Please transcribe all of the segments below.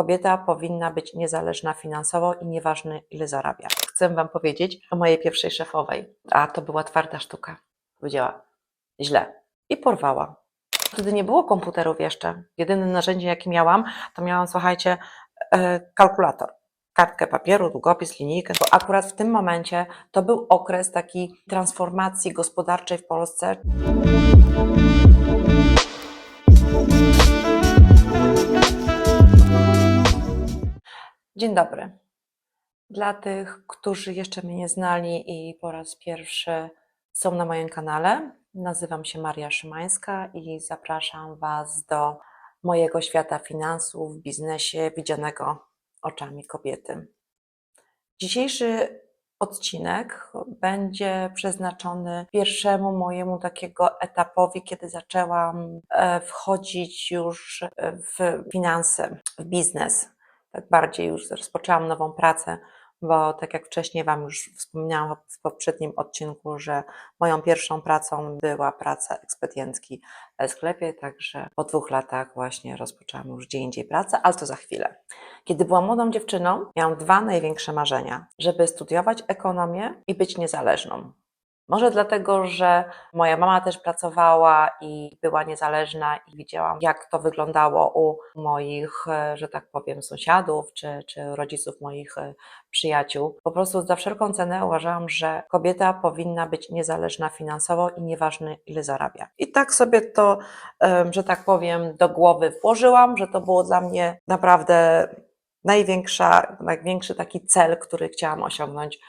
kobieta powinna być niezależna finansowo i nieważne ile zarabia. Chcę Wam powiedzieć o mojej pierwszej szefowej, a to była twarda sztuka. Powiedziała źle i porwała. Wtedy nie było komputerów jeszcze. Jedyne narzędzie, jakie miałam, to miałam, słuchajcie, e, kalkulator. Kartkę papieru, długopis, linijkę. Bo akurat w tym momencie to był okres takiej transformacji gospodarczej w Polsce. Dzień dobry. Dla tych, którzy jeszcze mnie nie znali i po raz pierwszy są na moim kanale, nazywam się Maria Szymańska i zapraszam Was do mojego świata finansów w biznesie widzianego oczami kobiety. Dzisiejszy odcinek będzie przeznaczony pierwszemu mojemu takiego etapowi, kiedy zaczęłam e, wchodzić już w finanse, w biznes. Tak bardziej już rozpoczęłam nową pracę, bo tak jak wcześniej Wam już wspomniałam w poprzednim odcinku, że moją pierwszą pracą była praca ekspedientki w sklepie, także po dwóch latach właśnie rozpoczęłam już gdzie indziej pracę, ale to za chwilę. Kiedy byłam młodą dziewczyną, miałam dwa największe marzenia, żeby studiować ekonomię i być niezależną. Może dlatego, że moja mama też pracowała i była niezależna i widziałam, jak to wyglądało u moich, e, że tak powiem, sąsiadów czy, czy rodziców moich e, przyjaciół. Po prostu za wszelką cenę uważałam, że kobieta powinna być niezależna finansowo i nieważne ile zarabia. I tak sobie to, em, że tak powiem, do głowy włożyłam, że to było dla mnie naprawdę największa, największy taki cel, który chciałam osiągnąć e,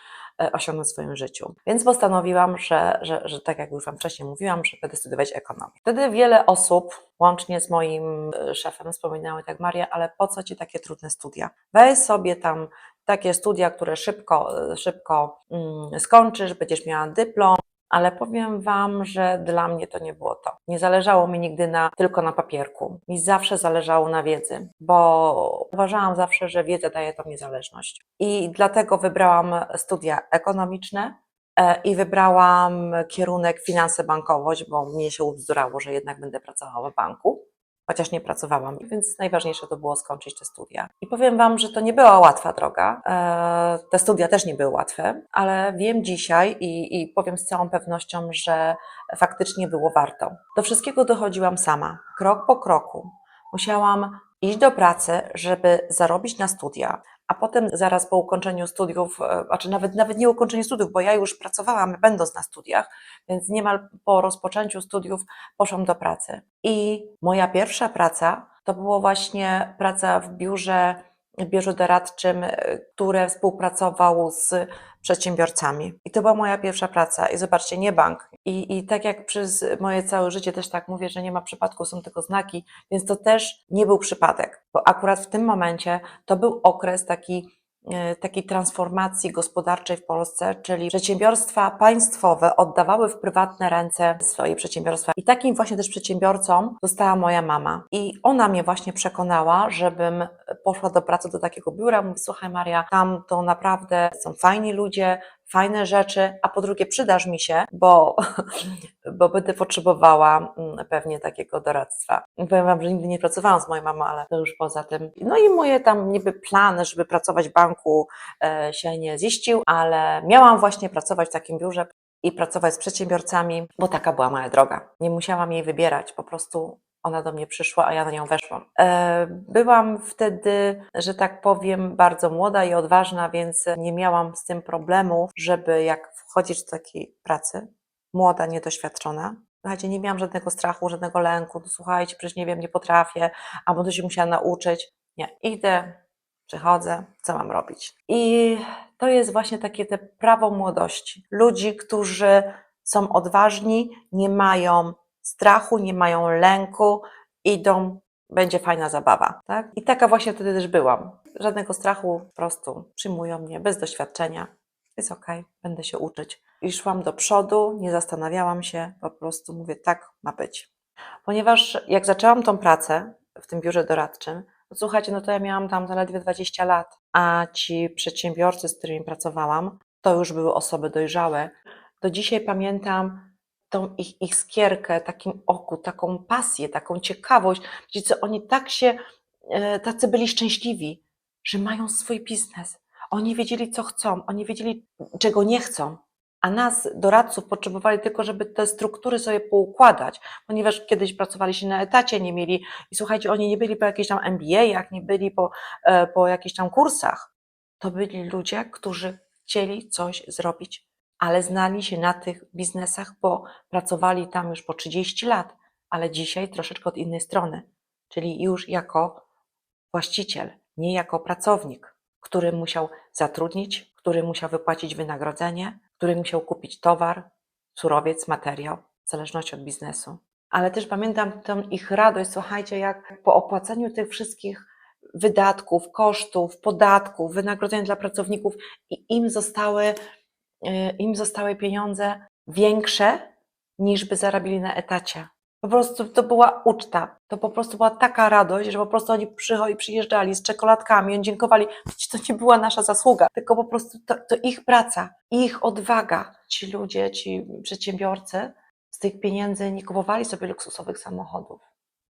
osiągnąć w swoim życiu. Więc postanowiłam, że, że, że tak jak już Wam wcześniej mówiłam, że będę studiować ekonomię. Wtedy wiele osób, łącznie z moim e, szefem, wspominały tak, Maria, ale po co Ci takie trudne studia? Weź sobie tam takie studia, które szybko, e, szybko mm, skończysz, będziesz miała dyplom, ale powiem Wam, że dla mnie to nie było to. Nie zależało mi nigdy na, tylko na papierku. Mi zawsze zależało na wiedzy, bo uważałam zawsze, że wiedza daje tą niezależność. I dlatego wybrałam studia ekonomiczne e, i wybrałam kierunek finanse bankowość, bo mnie się ubzdurało, że jednak będę pracowała w banku. Chociaż nie pracowałam, więc najważniejsze to było skończyć te studia. I powiem Wam, że to nie była łatwa droga. E, Te studia też nie były łatwe, ale wiem dzisiaj i, i powiem z całą pewnością, że faktycznie było warto. Do wszystkiego dochodziłam sama, krok po kroku. Musiałam iść do pracy, żeby zarobić na studia, a potem zaraz po ukończeniu studiów, e, znaczy nawet, nawet nie ukończeniu studiów, bo ja już pracowałam będąc na studiach, więc niemal po rozpoczęciu studiów poszłam do pracy. I moja pierwsza praca to było właśnie praca w biurze, biurze doradczym, e, które współpracowało z przedsiębiorcami. I to była moja pierwsza praca. I zobaczcie, nie bank. I, I tak jak przez moje całe życie też tak mówię, że nie ma przypadku, są tylko znaki, więc to też nie był przypadek, bo akurat w tym momencie to był okres taki takiej transformacji gospodarczej w Polsce, czyli przedsiębiorstwa państwowe oddawały w prywatne ręce swoje przedsiębiorstwa. I takim właśnie też przedsiębiorcą została moja mama. I ona mnie właśnie przekonała, żebym poszła do pracy do takiego biura. Mówi, słuchaj Maria, tam to naprawdę są fajni ludzie, fajne rzeczy, a po drugie przydasz mi się, bo, bo będę potrzebowała mm, pewnie takiego doradztwa. Powiem Wam, że nigdy nie pracowałam z moją mamą, ale to już poza tym. No i moje tam niby plany, żeby pracować w banku e, się nie ziścił, ale miałam właśnie pracować w takim biurze i pracować z przedsiębiorcami, bo taka była moja droga. Nie musiałam jej wybierać, po prostu ona do mnie przyszła, a ja na nią weszłam. E, Byłam wtedy, że tak powiem, bardzo młoda i odważna, więc nie miałam z tym problemu, żeby jak wchodzić do takiej pracy, młoda, niedoświadczona, Słuchajcie, nie miałam żadnego strachu, żadnego lęku. No, słuchajcie, przecież nie wiem, nie potrafię, a będę się musiała nauczyć. Nie, idę, przychodzę, co mam robić. I to jest właśnie takie te prawo młodości. Ludzi, którzy są odważni, nie mają strachu, nie mają lęku, idą, będzie fajna zabawa. Tak? I taka właśnie wtedy też byłam. Żadnego strachu, po prostu przyjmują mnie bez doświadczenia. Jest okej, będę się uczyć. I szłam do przodu, nie zastanawiałam się, po prostu mówię, tak ma być. Ponieważ jak zaczęłam tą pracę w tym biurze doradczym, no słuchajcie, no to ja miałam tam zaledwie 20 lat, a ci przedsiębiorcy, z którymi pracowałam, to już były osoby dojrzałe. Do dzisiaj pamiętam tą ich, ich skierkę, takim oku, taką pasję, taką ciekawość. Wiecie co, oni tak się e, tacy byli szczęśliwi, że mają swój biznes. Oni wiedzieli, co chcą, oni wiedzieli, czego nie chcą. A nas, doradców, potrzebowali tylko, żeby te struktury sobie poukładać, ponieważ kiedyś pracowali się na etacie, nie mieli, i słuchajcie, oni nie byli po jakichś tam MBA-ach, nie byli po, e, po jakichś tam kursach. To byli ludzie, którzy chcieli coś zrobić, ale znali się na tych biznesach, bo pracowali tam już po 30 lat, ale dzisiaj troszeczkę od innej strony, czyli już jako właściciel, nie jako pracownik, który musiał zatrudnić, który musiał wypłacić wynagrodzenie, który musiał kupić towar, surowiec, materiał, w zależności od biznesu. Ale też pamiętam tą ich radość, słuchajcie, jak po opłaceniu tych wszystkich wydatków, kosztów, podatków, wynagrodzeń dla pracowników i im zostały, im zostały pieniądze większe niż by zarabili na etacie. Po prostu to była uczta. To po prostu była taka radość, że po prostu oni przycho- przyjeżdżali z czekoladkami, oni dziękowali. Przecież to nie była nasza zasługa, tylko po prostu to, to ich praca, ich odwaga. Ci ludzie, ci przedsiębiorcy z tych pieniędzy nie kupowali sobie luksusowych samochodów,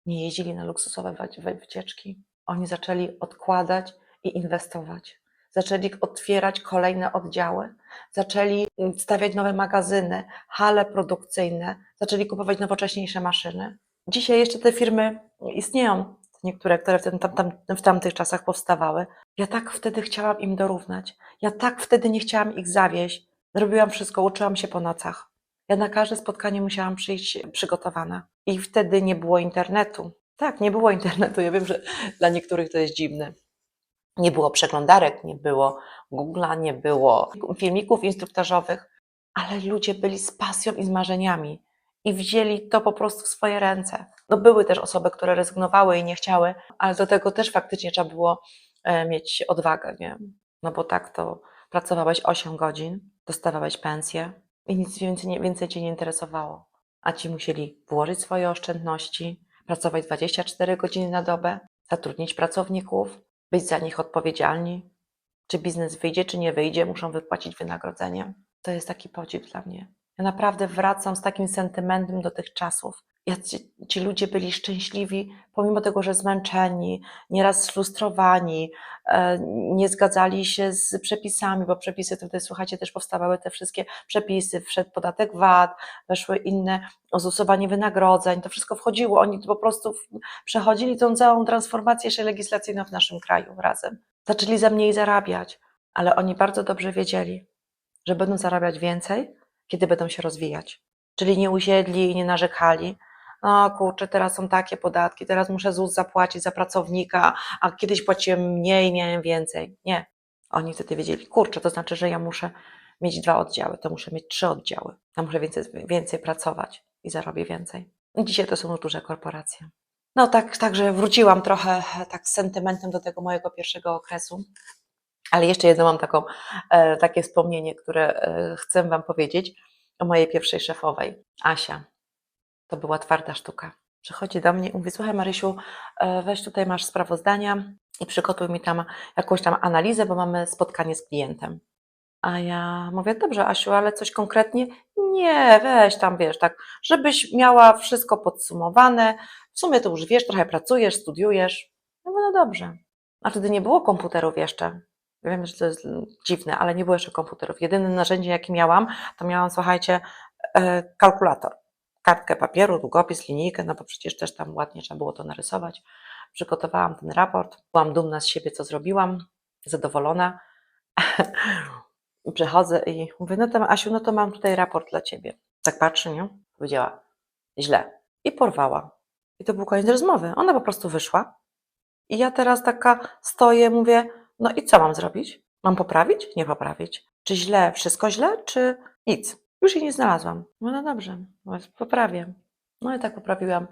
nie jeździli na luksusowe wy- wy- wycieczki. Oni zaczęli odkładać i inwestować. Zaczęli otwierać kolejne oddziały, zaczęli stawiać nowe magazyny, hale produkcyjne, zaczęli kupować nowocześniejsze maszyny. Dzisiaj jeszcze te firmy istnieją, niektóre, które w, tym, tam, tam, w tamtych czasach powstawały. Ja tak wtedy chciałam im dorównać. Ja tak wtedy nie chciałam ich zawieść. Robiłam wszystko, uczyłam się po nocach. Ja na każde spotkanie musiałam przyjść przygotowana. I wtedy nie było internetu. Tak, nie było internetu. Ja wiem, że dla niektórych to jest dziwne. Nie było przeglądarek, nie było Google'a, nie było filmików instruktażowych, ale ludzie byli z pasją i z marzeniami i wzięli to po prostu w swoje ręce. No były też osoby, które rezygnowały i nie chciały, ale do tego też faktycznie trzeba było e, mieć odwagę, nie? No bo tak to pracowałeś 8 godzin, dostawałeś pensję i nic więcej, nie, więcej cię nie interesowało. A ci musieli włożyć swoje oszczędności, pracować 24 godziny na dobę, zatrudnić pracowników, być za nich odpowiedzialni. Czy biznes wyjdzie, czy nie wyjdzie, muszą wypłacić wynagrodzenie. To jest taki podziw dla mnie. Ja naprawdę wracam z takim sentymentem do tych czasów. Jak ci, ludzie byli szczęśliwi, pomimo tego, że zmęczeni, nieraz sfrustrowani, e, nie zgadzali się z przepisami, bo przepisy tutaj, słuchajcie, też powstawały te wszystkie przepisy, wszedł podatek VAT, weszły inne, ozusowanie wynagrodzeń, to wszystko wchodziło. Oni po prostu przechodzili tą całą transformację jeszcze legislacyjną w naszym kraju razem. Zaczęli za mniej zarabiać, ale oni bardzo dobrze wiedzieli, że będą zarabiać więcej, kiedy będą się rozwijać. Czyli nie usiedli i nie narzekali. O kurczę, teraz są takie podatki, teraz muszę ZUS zapłacić za pracownika, a kiedyś płaciłem mniej, miałem więcej. Nie. Oni wtedy wiedzieli, kurczę, to znaczy, że ja muszę mieć dwa oddziały, to muszę mieć trzy oddziały. Ja muszę więcej, więcej pracować i zarobię więcej. Dzisiaj to są już duże korporacje. No tak, także wróciłam trochę tak z sentymentem do tego mojego pierwszego okresu. Ale jeszcze jedno mam taką, e, takie wspomnienie, które e, chcę Wam powiedzieć o mojej pierwszej szefowej, Asia. To była twarda sztuka. Przychodzi do mnie i mówi, słuchaj Marysiu, e, weź tutaj masz sprawozdania i przygotuj mi tam jakąś tam analizę, bo mamy spotkanie z klientem. A ja mówię, dobrze Asiu, ale coś konkretnie? Nie, weź tam, wiesz, tak, żebyś miała wszystko podsumowane. W sumie to już wiesz, trochę pracujesz, studiujesz. Mówię, no dobrze. A wtedy nie było komputerów jeszcze. Wiem, że to jest dziwne, ale nie było jeszcze komputerów. Jedyne narzędzie, jakie miałam, to miałam, słuchajcie, e, kalkulator. Kartkę papieru, długopis, linijkę, no bo przecież też tam ładnie trzeba było to narysować. Przygotowałam ten raport, byłam dumna z siebie, co zrobiłam, zadowolona. Przychodzę i mówię, no to Asiu, no to mam tutaj raport dla ciebie. Tak patrzy, nie? Powiedziała, źle. I porwała. I to był koniec rozmowy. Ona po prostu wyszła. I ja teraz taka stoję, mówię, no i co mam zrobić? Mam poprawić? Nie poprawić. Czy źle, wszystko źle, czy nic? Już jej nie znalazłam. No, no dobrze, no, poprawię. No i tak poprawiłam.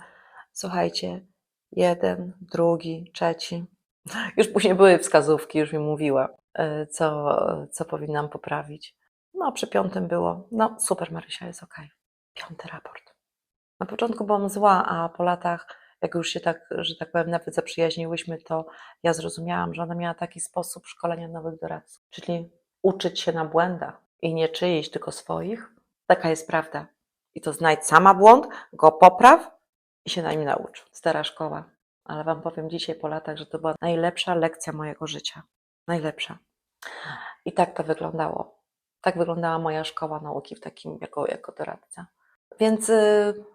Słuchajcie, jeden, drugi, trzeci. Już później były wskazówki, już mi mówiła, e, co, co powinnam poprawić. No, przy piątym było, no super Marysia, jest ok. Piąty raport. Na początku byłam zła, a po latach, jak już się tak, że tak powiem, nawet zaprzyjaźniłyśmy, to ja zrozumiałam, że ona miała taki sposób szkolenia nowych doradców, czyli uczyć się na błędach i nie czyichś, tylko swoich. Taka jest prawda. I to znajdź sama błąd, go popraw i się na nim naucz. Stara szkoła. ale Wam powiem dzisiaj po latach, że to była najlepsza lekcja mojego życia. Najlepsza. I tak to wyglądało. Tak wyglądała moja szkoła nauki w takim jako, jako doradca. Więc y,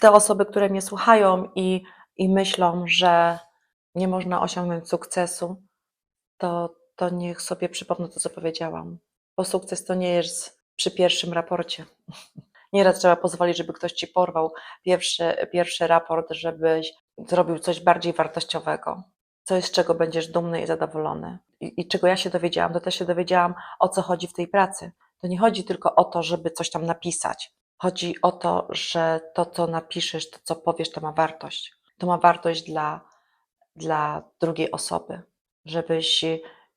te osoby, które mnie słuchają i, i myślą, że nie można osiągnąć sukcesu, to, to niech sobie przypomnę to, co powiedziałam. Bo sukces to nie jest przy pierwszym raporcie. Nieraz trzeba pozwolić, żeby ktoś ci porwał pierwszy, pierwszy raport, żebyś zrobił coś bardziej wartościowego, coś, z czego będziesz dumny i zadowolony. I, I czego ja się dowiedziałam, to też się dowiedziałam, o co chodzi w tej pracy. To nie chodzi tylko o to, żeby coś tam napisać. Chodzi o to, że to, co napiszesz, to, co powiesz, to ma wartość. To ma wartość dla, dla drugiej osoby. Żebyś,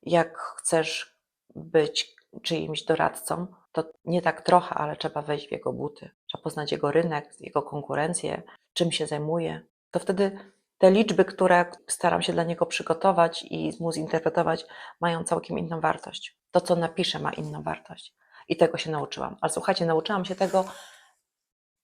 jak chcesz być czyimś doradcą, to nie tak trochę, ale trzeba wejść w jego buty. Trzeba poznać jego rynek, jego konkurencję, czym się zajmuje. To wtedy te liczby, które staram się dla niego przygotować i mu zinterpretować, mają całkiem inną wartość. To, co napiszę, ma inną wartość. I tego się nauczyłam. Ale słuchajcie, nauczyłam się tego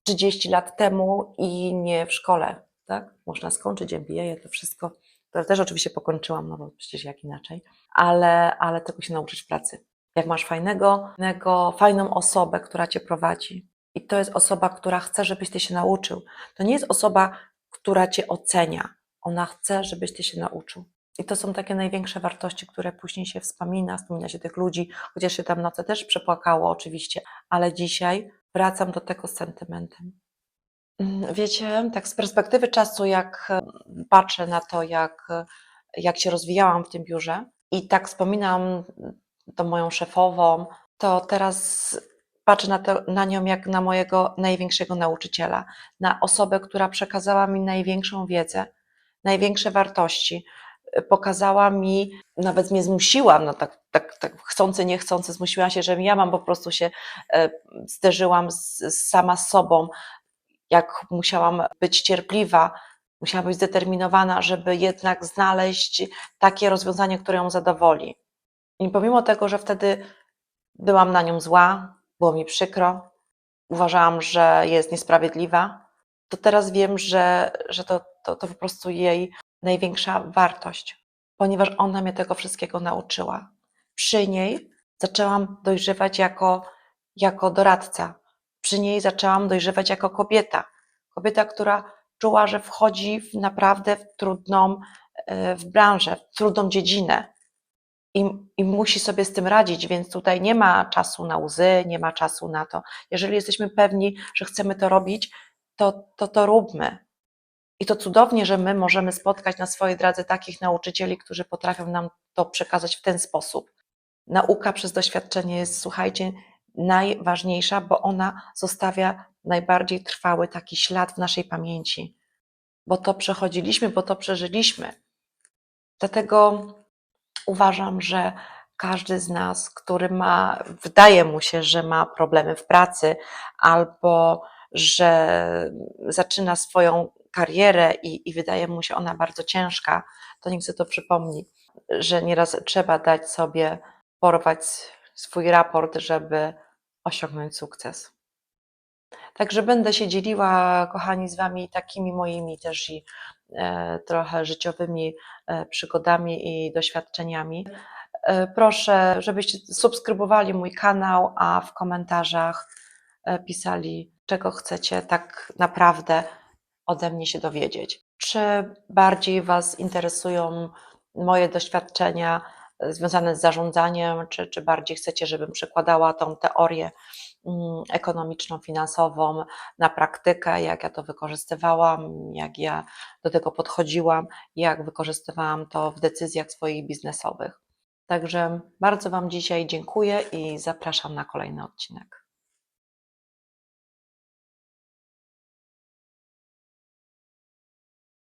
30 lat temu i nie w szkole. Tak? Można skończyć MBA, to wszystko. To też oczywiście pokończyłam, no bo przecież jak inaczej. Ale, ale tego się nauczyć w pracy. Jak masz fajnego, fajnego, fajną osobę, która cię prowadzi, i to jest osoba, która chce, żebyś ty się nauczył. To nie jest osoba, która cię ocenia. Ona chce, żebyś ty się nauczył. I to są takie największe wartości, które później się wspomina, wspomina się tych ludzi, chociaż się tam noce też przepłakało oczywiście, ale dzisiaj wracam do tego z sentymentem. Mm, Wiecie, tak z perspektywy czasu, jak e, patrzę na to, jak, jak się rozwijałam w tym biurze i tak wspominam tą moją szefową, to teraz patrzę na, to, na nią jak na mojego największego nauczyciela, na osobę, która przekazała mi największą wiedzę, największe wartości, pokazała mi, nawet mnie zmusiła, no tak, tak, tak chcący, niechcący, zmusiła się, że ja mam po prostu się e, zderzyłam z, z sama z sobą, jak musiałam być cierpliwa, musiałam być zdeterminowana, żeby jednak znaleźć takie rozwiązanie, które ją zadowoli. I pomimo tego, że wtedy byłam na nią zła, było mi przykro, uważałam, że jest niesprawiedliwa, to teraz wiem, że, że to, to, to po prostu jej największa wartość, ponieważ ona mnie tego wszystkiego nauczyła. Przy niej zaczęłam dojrzewać jako, jako doradca. Przy niej zaczęłam dojrzewać jako kobieta. Kobieta, która czuła, że wchodzi w naprawdę w trudną e, w branżę, w trudną dziedzinę i, i musi sobie z tym radzić, więc tutaj nie ma czasu na łzy, nie ma czasu na to. Jeżeli jesteśmy pewni, że chcemy to robić, to to, to róbmy. I to cudownie, że my możemy spotkać na swojej drodze takich nauczycieli, którzy potrafią nam to przekazać w ten sposób. Nauka przez doświadczenie jest, słuchajcie, najważniejsza, bo ona zostawia najbardziej trwały taki ślad w naszej pamięci, bo to przechodziliśmy, bo to przeżyliśmy. Dlatego uważam, że każdy z nas, który ma, wydaje mu się, że ma problemy w pracy albo że zaczyna swoją karierę i, i wydaje mu się ona bardzo ciężka, to niech sobie to przypomni, że nieraz trzeba dać sobie porwać swój raport, żeby osiągnąć sukces. Także będę się dzieliła, kochani, z Wami takimi moimi też i trochę życiowymi e, przygodami i doświadczeniami. E, proszę, żebyście subskrybowali mój kanał, a w komentarzach e, pisali, czego chcecie tak naprawdę ode mnie się dowiedzieć. Czy bardziej Was interesują moje doświadczenia e, związane z zarządzaniem, czy, czy bardziej chcecie, żebym przekładała tą teorię ekonomiczną, finansową na praktykę, jak ja to wykorzystywałam, jak ja do tego podchodziłam, jak wykorzystywałam to w decyzjach swoich biznesowych. Także bardzo Wam dzisiaj dziękuję i zapraszam na kolejny odcinek.